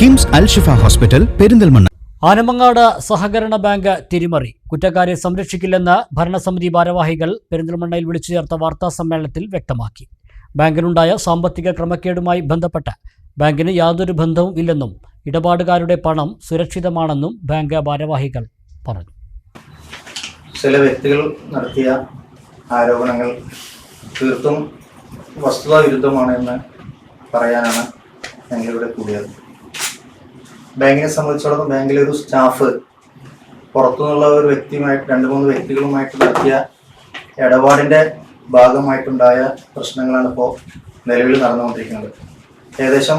KIMS Al Shifa hospital Perinthalmanna. Anamangad സഹകരണ bank തിരിമറി. കുറ്റക്കാരെ സംരക്ഷിക്കില്ലെന്ന് ഭരണസമിതി ഭാരവാഹികൾ പെരിന്തൽമണ്ണയിൽ വിളിച്ചു ചേർത്ത വാർത്താ സമ്മേളനത്തിൽ വ്യക്തമാക്കി. ബാങ്കിനുണ്ടായ സാമ്പത്തിക ക്രമക്കേടുമായി ബന്ധപ്പെട്ട് ബാങ്കിന് യാതൊരു ബന്ധവും ഇല്ലെന്നും ഇടപാടുകാരുടെ പണം സുരക്ഷിതമാണെന്നും ബാങ്ക് ഭാരവാഹികൾ പറഞ്ഞു. ചില വ്യക്തികൾ നടത്തിയ ആരോപണങ്ങൾ തീർത്തും വസ്തുതാ വിരുദ്ധമാണ് എന്ന് പറയാനാണ് ഞങ്ങളിവിടെ കൂടിയത്. ബാങ്കിനെ സംബന്ധിച്ചിടത്തോളം ബാങ്കിലെ ഒരു സ്റ്റാഫ് പുറത്തുനിന്നുള്ള ഒരു വ്യക്തിയുമായിട്ട് രണ്ട് മൂന്ന് വ്യക്തികളുമായിട്ട് നടത്തിയ ഇടപാടിന്റെ ഭാഗമായിട്ടുണ്ടായ പ്രശ്നങ്ങളാണ് ഇപ്പോൾ നിലവിൽ നടന്നുകൊണ്ടിരിക്കുന്നത്. ഏകദേശം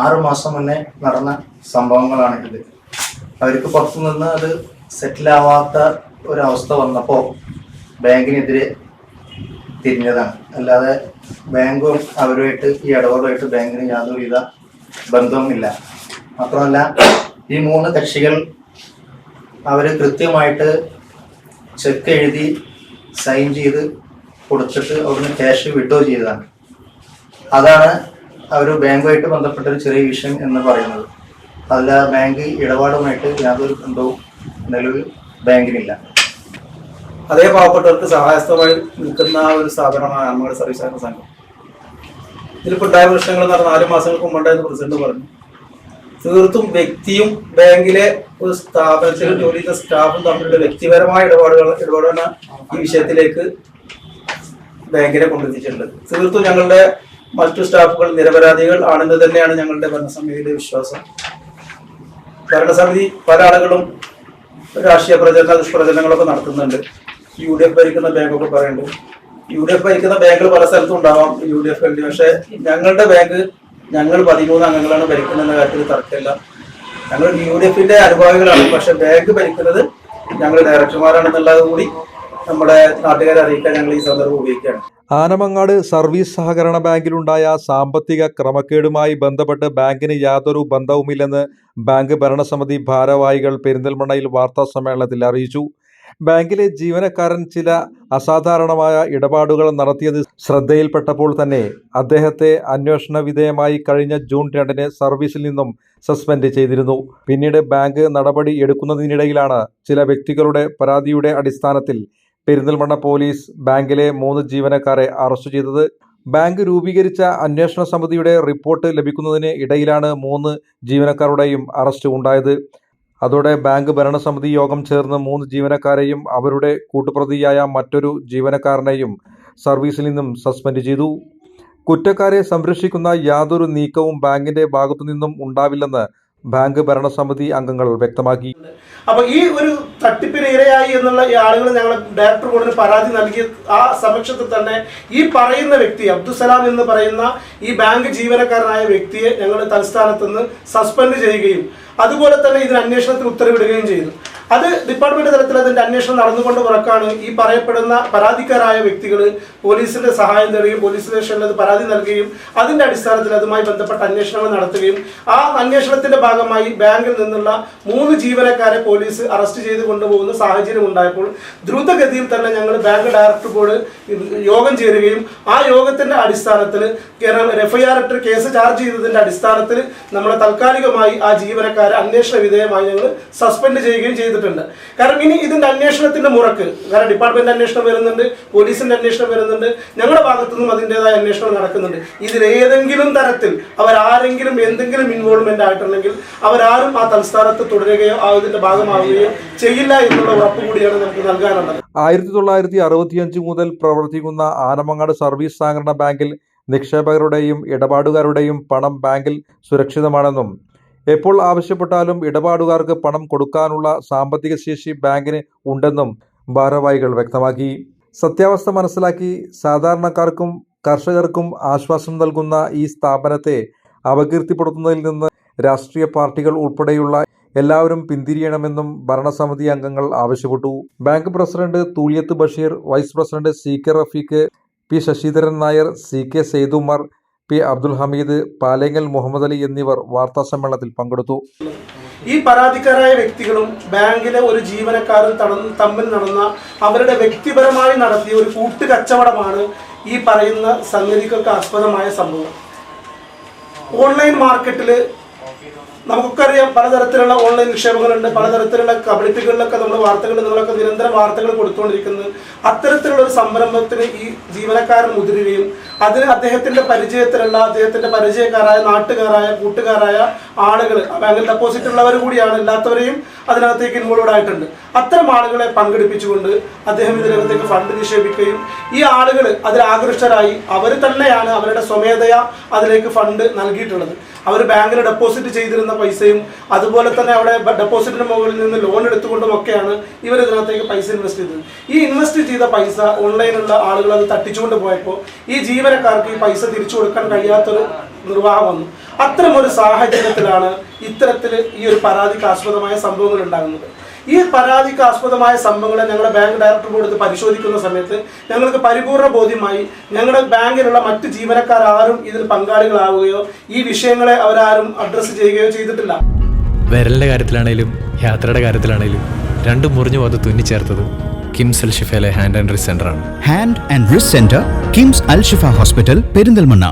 ആറ് മാസം മുന്നേ നടന്ന സംഭവങ്ങളാണ് ഇത് അവർക്ക് പുറത്തുനിന്ന് അത് സെറ്റിലാവാത്ത ഒരവസ്ഥ വന്നപ്പോൾ ബാങ്കിനെതിരെ തിരിഞ്ഞതാണ്. അല്ലാതെ ബാങ്കും അവരുമായിട്ട് ഈ ഇടപാടുമായിട്ട് ബാങ്കിന് യാതൊരുവിധ ബന്ധവുമില്ല. മാത്രമല്ല ഈ മൂന്ന് കക്ഷികൾ അവർ കൃത്യമായിട്ട് ചെക്ക് എഴുതി സൈൻ ചെയ്ത് കൊടുത്തിട്ട് അവിടുന്ന് ക്യാഷ് വിഡ്രോ ചെയ്തതാണ്. അതാണ് അവർ ബാങ്കുമായിട്ട് ബന്ധപ്പെട്ട ഒരു ചെറിയ വിഷയം എന്ന് പറയുന്നത്. അതല്ല ബാങ്ക് ഇടപാടുമായിട്ട് യാതൊരു ബന്ധവും നിലവിൽ ബാങ്കിനില്ല. അതേ പാവപ്പെട്ടവർക്ക് സഹായസ്ഥമായി നിൽക്കുന്ന ഒരു സ്ഥാപനമാണ് നമ്മുടെ സർവീസ് സംഘം. ഇതിലിപ്പോൾ ഉണ്ടായ പ്രശ്നങ്ങൾ നടന്ന നാല് മാസങ്ങൾക്ക് മുമ്പുണ്ടായെന്ന് പ്രസിഡന്റ് പറഞ്ഞു. തീർത്തും വ്യക്തിയും ബാങ്കിലെ ഒരു സ്ഥാപനത്തിൽ ജോലി ചെയ്യുന്ന സ്റ്റാഫും തമ്മിലുള്ള വ്യക്തിപരമായ ഇടപാടുകൾ ഇടപാടാണ് ഈ വിഷയത്തിലേക്ക് ബാങ്കിനെ കൊണ്ടെത്തിച്ചിട്ടുള്ളത്. തീർത്തും ഞങ്ങളുടെ മറ്റു സ്റ്റാഫുകൾ നിരപരാധികൾ ആണെന്ന് തന്നെയാണ് ഞങ്ങളുടെ ഭരണസമിതിയുടെ വിശ്വാസം. ഭരണസമിതി പല ആളുകളും രാഷ്ട്രീയ പ്രചരണ ദുഷ്പ്രചരണങ്ങളൊക്കെ നടത്തുന്നുണ്ട്. യു ഡി എഫ് ഭരിക്കുന്ന ബാങ്കൊക്കെ പറയുന്നുണ്ട്. യു ഡി എഫ് ഭരിക്കുന്ന ബാങ്കുകൾ പല സ്ഥലത്തും ഉണ്ടാവാം. യു ഡി എഫ് എൽ പക്ഷേ ഞങ്ങളുടെ ബാങ്ക് ഞങ്ങൾ പതിമൂന്ന് അംഗങ്ങളാണ് ഭരിക്കുന്നതെന്ന കാര്യത്തിൽ തർക്കമില്ല. ഞങ്ങൾ യു ഡി എഫിന്റെ അനുഭാവികളാണ്. പക്ഷെ ബാങ്ക് ഭരിക്കുന്നത് ഞങ്ങൾ ഡയറക്ടർമാരാണെന്നുള്ളത് കൂടി നമ്മുടെ നാട്ടുകാരെ അറിയിക്കാൻ ഞങ്ങൾ ഈ സന്ദർഭം ഉപയോഗിക്കുകയാണ്. ആനമങ്ങാട് സർവീസ് സഹകരണ ബാങ്കിലുണ്ടായ സാമ്പത്തിക ക്രമക്കേടുമായി ബന്ധപ്പെട്ട് ബാങ്കിന് യാതൊരു ബന്ധവുമില്ലെന്ന് ബാങ്ക് ഭരണസമിതി ഭാരവാഹികൾ പെരിന്തൽമണ്ണയിൽ വാർത്താ സമ്മേളനത്തിൽ അറിയിച്ചു. ബാങ്കിലെ ജീവനക്കാരൻ ചില അസാധാരണമായ ഇടപാടുകൾ നടത്തിയത് ശ്രദ്ധയിൽപ്പെട്ടപ്പോൾ തന്നെ അദ്ദേഹത്തെ അന്വേഷണ വിധേയമായി കഴിഞ്ഞ ജൂൺ രണ്ടിന് സർവീസിൽ നിന്നും സസ്പെൻഡ് ചെയ്തിരുന്നു. പിന്നീട് ബാങ്ക് നടപടി എടുക്കുന്നതിനിടയിലാണ് ചില വ്യക്തികളുടെ പരാതിയുടെ അടിസ്ഥാനത്തിൽ പെരിന്തൽമണ്ണ പോലീസ് ബാങ്കിലെ മൂന്ന് ജീവനക്കാരെ അറസ്റ്റ് ചെയ്തത്. ബാങ്ക് രൂപീകരിച്ച അന്വേഷണ സമിതിയുടെ റിപ്പോർട്ട് ലഭിക്കുന്നതിന് ഇടയിലാണ് മൂന്ന് ജീവനക്കാരുടെയും അറസ്റ്റ് ഉണ്ടായത്. അതോടെ ബാങ്ക് ഭരണസമിതി യോഗം ചേർന്ന് മൂന്ന് ജീവനക്കാരെയും അവരുടെ കൂട്ടുപ്രതിയായ മറ്റൊരു ജീവനക്കാരനെയും സർവീസിൽ നിന്നും സസ്പെൻഡ് ചെയ്തു. കുറ്റക്കാരെ സംരക്ഷിക്കുന്ന യാതൊരു നീക്കവും ബാങ്കിന്റെ ഭാഗത്തു നിന്നും ഉണ്ടാവില്ലെന്ന് ബാങ്ക് ഭരണസമിതി അംഗങ്ങൾ വ്യക്തമാക്കി. അപ്പൊ ഈ ഒരു തട്ടിപ്പിന് ഇരയായി എന്നുള്ള ഈ ആളുകൾ ഞങ്ങൾ ഡയറക്ടർ ബോർഡിന് പരാതി നൽകിയ ആ സമക്ഷത്തിൽ തന്നെ ഈ പറയുന്ന വ്യക്തി അബ്ദുസലാം എന്ന് പറയുന്ന ഈ ബാങ്ക് ജീവനക്കാരനായ വ്യക്തിയെ ഞങ്ങൾ തലസ്ഥാനത്ത് നിന്ന് സസ്പെൻഡ് ചെയ്യുകയും അതുപോലെ തന്നെ ഇതിന് അന്വേഷണത്തിന് ഉത്തരവിടുകയും ചെയ്തു. അത് ഡിപ്പാർട്ട്മെന്റ് തലത്തിൽ അതിന്റെ അന്വേഷണം നടന്നുകൊണ്ട് പുറക്കാണ്. ഈ പറയപ്പെടുന്ന പരാതിക്കാരായ വ്യക്തികൾ പോലീസിന്റെ സഹായം തേടുകയും പോലീസ് സ്റ്റേഷനിൽ അത് പരാതി നൽകുകയും അതിന്റെ അടിസ്ഥാനത്തിൽ അതുമായി ബന്ധപ്പെട്ട അന്വേഷണങ്ങൾ നടത്തുകയും ആ അന്വേഷണത്തിന്റെ ഭാഗമായി ബാങ്കിൽ നിന്നുള്ള മൂന്ന് ജീവനക്കാരെ പോലീസ് അറസ്റ്റ് ചെയ്ത് കൊണ്ടുപോകുന്ന സാഹചര്യം ഉണ്ടായപ്പോൾ ദ്രുതഗതിയിൽ തന്നെ ഞങ്ങൾ ബാങ്ക് ഡയറക്ടർ ബോർഡ് യോഗം ചേരുകയും ആ യോഗത്തിന്റെ അടിസ്ഥാനത്തിൽ എഫ്ഐആർ ഇട്ട് കേസ് ചാർജ് ചെയ്തതിന്റെ അടിസ്ഥാനത്തിൽ നമ്മളെ താൽക്കാലികമായി ആ ജീവനക്കാരെ അന്വേഷണ വിധേയമായി ഞങ്ങൾ സസ്പെൻഡ് ചെയ്യുകയും ചെയ്തിട്ടുണ്ട്. കാരണം ഇനി ഇതിന്റെ അന്വേഷണത്തിന്റെ മുറക്ക് കാരണം ഡിപ്പാർട്ട്മെന്റ് അന്വേഷണം വരുന്നുണ്ട് പോലീസിന്റെ അന്വേഷണം വരുന്നുണ്ട് ഞങ്ങളുടെ ഭാഗത്തു നിന്നും അതിന്റെതായ അന്വേഷണം നടക്കുന്നുണ്ട്. ഇതിൽ ഏതെങ്കിലും തരത്തിൽ അവരാരെങ്കിലും എന്തെങ്കിലും ഇൻവോൾവ്മെന്റ് ആയിട്ടുണ്ടെങ്കിൽ അവരാരും ആ തൽസ്ഥാനത്ത് തുടരുകയോ ആ ഇതിന്റെ ഭാഗമാവുകയോ ചെയ്യില്ല എന്നുള്ള ഉറപ്പ് കൂടിയാണ് നമുക്ക് നൽകാനുള്ളത്. ആയിരത്തി തൊള്ളായിരത്തി അറുപത്തിയഞ്ച് മുതൽ പ്രവർത്തിക്കുന്ന ആനമങ്ങാട് സർവീസ് സഹകരണ ബാങ്കിൽ നിക്ഷേപകരുടെയും ഇടപാടുകാരുടെയും പണം ബാങ്കിൽ സുരക്ഷിതമാണെന്നും എപ്പോൾ ആവശ്യപ്പെട്ടാലും ഇടപാടുകാർക്ക് പണം കൊടുക്കാനുള്ള സാമ്പത്തിക ശേഷി ബാങ്കിന് ഉണ്ടെന്നും ഭാരവാഹികൾ വ്യക്തമാക്കി. സത്യാവസ്ഥ മനസ്സിലാക്കി സാധാരണക്കാർക്കും കർഷകർക്കും ആശ്വാസം നൽകുന്ന ഈ സ്ഥാപനത്തെ അപകീർത്തിപ്പെടുത്തുന്നതിൽ നിന്ന് രാഷ്ട്രീയ പാർട്ടികൾ ഉൾപ്പെടെയുള്ള എല്ലാവരും പിന്തിരിയണമെന്നും ഭരണസമിതി അംഗങ്ങൾ ആവശ്യപ്പെട്ടു. Bank president Thuliyath Basheer vice president C K Rafeeq P Sasidharan Nair C K Seythumar P Abdul Hameed Palengal Muhammad Ali എന്നിവർ വാർത്താ സമ്മേളനത്തിൽ പങ്കെടുത്തു. ഈ പരാതിക്കാരായ വ്യക്തികളും ബാങ്കിലെ ഒരു ജീവനക്കാരും തമ്മിൽ നടന്ന അവരുടെ വ്യക്തിപരമായി നടത്തിയ ഒരു കൂട്ടുകച്ചവടമാണ് ഈ പറയുന്ന സംഗതികൾക്ക് ആസ്പദമായ സംഭവം. ഓൺലൈൻ മാർക്കറ്റിൽ നമുക്കൊക്കെ അറിയാം പലതരത്തിലുള്ള ഓൺലൈൻ നിക്ഷേപങ്ങളുണ്ട് പലതരത്തിലുള്ള കബളിപ്പികളിലൊക്കെ നമ്മൾ വാർത്തകൾ നിങ്ങളൊക്കെ നിരന്തരം വാർത്തകൾ കൊടുത്തുകൊണ്ടിരിക്കുന്നത് അത്തരത്തിലുള്ള ഒരു സംരംഭത്തിന് ഈ ജീവനക്കാരൻ മുതിരുകയും അതിന് അദ്ദേഹത്തിന്റെ പരിചയത്തിലുള്ള അദ്ദേഹത്തിന്റെ പരിചയക്കാരായ നാട്ടുകാരായ കൂട്ടുകാരായ ആളുകൾ ബാങ്കിൽ ഡെപ്പോസിറ്റ് ഉള്ളവർ കൂടിയാണ് ഇല്ലാത്തവരെയും അതിനകത്തേക്ക് ഇൻവോൾവ് ആയിട്ടുണ്ട്. അത്തരം ആളുകളെ പങ്കെടുപ്പിച്ചുകൊണ്ട് അദ്ദേഹം ഇതിനകത്തേക്ക് ഫണ്ട് നിക്ഷേപിക്കുകയും ഈ ആളുകൾ അതിൽ ആകൃഷ്ടരായി. അവർ തന്നെയാണ് അവരുടെ സ്വമേധയാ അതിലേക്ക് ഫണ്ട് നൽകിയിട്ടുള്ളത്. അവർ ബാങ്കിൽ ഡെപ്പോസിറ്റ് ചെയ്തിരുന്ന പൈസയും അതുപോലെ തന്നെ അവിടെ ഡെപ്പോസിറ്റിന് മുകളിൽ നിന്ന് ലോൺ എടുത്തുകൊണ്ടും ഒക്കെയാണ് ഇവർ ഇതിനകത്തേക്ക് പൈസ ഇൻവെസ്റ്റ് ചെയ്തത്. ഈ ഇൻവെസ്റ്റ് ചെയ്ത പൈസ ഓൺലൈനിലുള്ള ആളുകൾ അത് തട്ടിച്ചുകൊണ്ട് പോയപ്പോൾ ഈ ജീവനക്കാർക്ക് ഈ പൈസ തിരിച്ചു കൊടുക്കാൻ കഴിയാത്തൊരു നിർവാഹം വന്നു. അത്തരമൊരു സാഹചര്യത്തിലാണ് ഇത്തരത്തിൽ ഈ ഒരു പരാതിക്ക് ആസ്പദമായ സംഭവങ്ങൾ ഉണ്ടാകുന്നത്. ഈ പരാതിക്ക് ആസ്പദമായ സംഭവങ്ങളെ ഞങ്ങളുടെ ബാങ്ക് ഡയറക്ടർ ബോർഡ് പരിശോധിക്കുന്ന സമയത്ത് ഞങ്ങൾക്ക് പരിപൂർണ ബോധ്യമായി ഞങ്ങളുടെ ബാങ്കിലുള്ള മറ്റ് ജീവനക്കാർ ആരും ഇതിൽ പങ്കാളികളാവുകയോ ഈ വിഷയങ്ങളെ അവരാരും അഡ്രസ്സ് ചെയ്യുകയോ ചെയ്തിട്ടില്ല. വിരലിന്റെ കാര്യത്തിലാണേലും യാത്രയുടെ കാര്യത്തിലാണേലും രണ്ടും മുറിഞ്ഞു പോകാതെ തുന്നിച്ചേർത്തത് കിംസ് അൽ ഷിഫയിലെ hand and wrist സെന്ററാണ് hand and wrist centre KIMS Al Shifa hospital Perinthalmanna